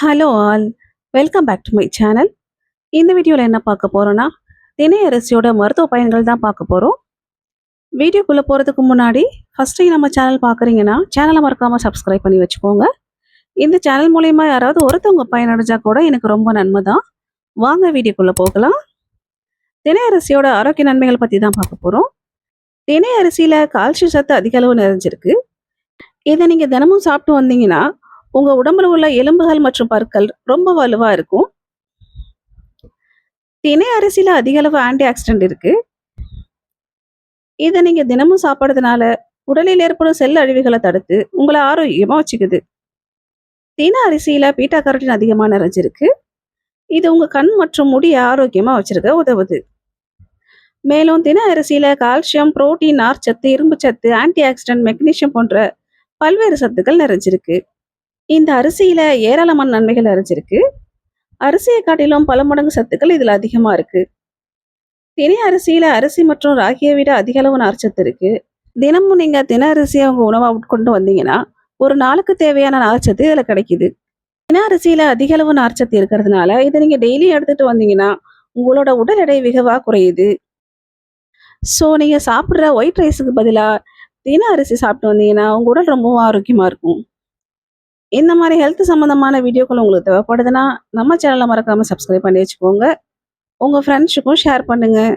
Hello all welcome back to my channel இந்த வீடியோவில் என்ன பார்க்க போகிறோன்னா தினை அரிசியோட மருத்துவ பயன்கள் தான் பார்க்க போகிறோம் வீடியோக்குள்ளே போகிறதுக்கு முன்னாடி ஃபஸ்ட்டு நம்ம சேனல் பார்க்குறீங்கன்னா சேனலை மறக்காமல் சப்ஸ்கிரைப் பண்ணி வச்சுக்கோங்க. இந்த சேனல் மூலயமா யாராவது ஒருத்தவங்க பயனடைஞ்சா கூட எனக்கு ரொம்ப நன்மை தான். வாங்க வீடியோக்குள்ளே போகலாம். தினை அரிசியோட ஆரோக்கிய நன்மைகள் பற்றி தான் பார்க்க போகிறோம் தினை அரிசியில் கால்சியம் சத்து அதிக அளவு நிறைஞ்சிருக்கு. இதை நீங்கள் தினமும் சாப்பிட்டு வந்தீங்கன்னா உங்க உடம்புல உள்ள எலும்புகள் மற்றும் பற்கள் ரொம்ப வலுவா இருக்கும். தினை அரிசியில அதிக அளவு ஆன்டி ஆக்சிடென்ட் இருக்கு. இதை நீங்க தினமும் சாப்பிட்றதுனால உடலில் ஏற்படும் செல் அழிவுகளை தடுத்து உங்களை ஆரோக்கியமா வச்சுக்குது. தினை அரிசியில பீட்டா கரோட்டின் அதிகமா நிறைஞ்சிருக்கு இது உங்க கண் மற்றும் முடியை ஆரோக்கியமா வச்சிருக்க உதவுது. மேலும் தின அரிசியில கால்சியம் புரோட்டீன் நார்ச்சத்து இரும்பு சத்து ஆன்டி ஆக்சிடென்ட் மெக்னீஷியம் போன்ற பல்வேறு சத்துக்கள் நிறைஞ்சிருக்கு. இந்த அரிசியில் ஏராளமான நன்மைகள் அரிஞ்சிருக்கு. அரிசியை காட்டிலும் பல மடங்கு சத்துக்கள் இதில் அதிகமாக இருக்குது தினை அரிசியில் அரிசி மற்றும் ராகியை விட அதிக அளவு நார்ச்சத்து இருக்குது தினமும் நீங்கள் தின அரிசியை உங்கள் உணவாக உட்கொண்டு வந்தீங்கன்னா ஒரு நாளுக்கு தேவையான நார்ச்சத்து இதில் கிடைக்குது. தின அரிசியில் அதிக அளவு நார்ச்சத்து இருக்கிறதுனால இதை நீங்கள் டெய்லி எடுத்துகிட்டு வந்தீங்கன்னா உங்களோட உடல் எடை வெகுவாக குறையுது. ஸோ நீங்கள் சாப்பிட்ற ஒயிட் ரைஸுக்கு பதிலாக தின அரிசி சாப்பிட்டு வந்தீங்கன்னா உங்கள் உடல் ரொம்பவும் ஆரோக்கியமாக இருக்கும். இந்த மாதிரி ஹெல்த் சம்மந்தமான வீடியோக்கள் உங்களுக்கு தேவைப்படுதுன்னா நம்ம சேனலை மறக்காமல் சப்ஸ்கிரைப் பண்ணி வச்சுக்கோங்க. உங்கள் ஃப்ரெண்ட்ஸுக்கும் ஷேர் பண்ணுங்கள்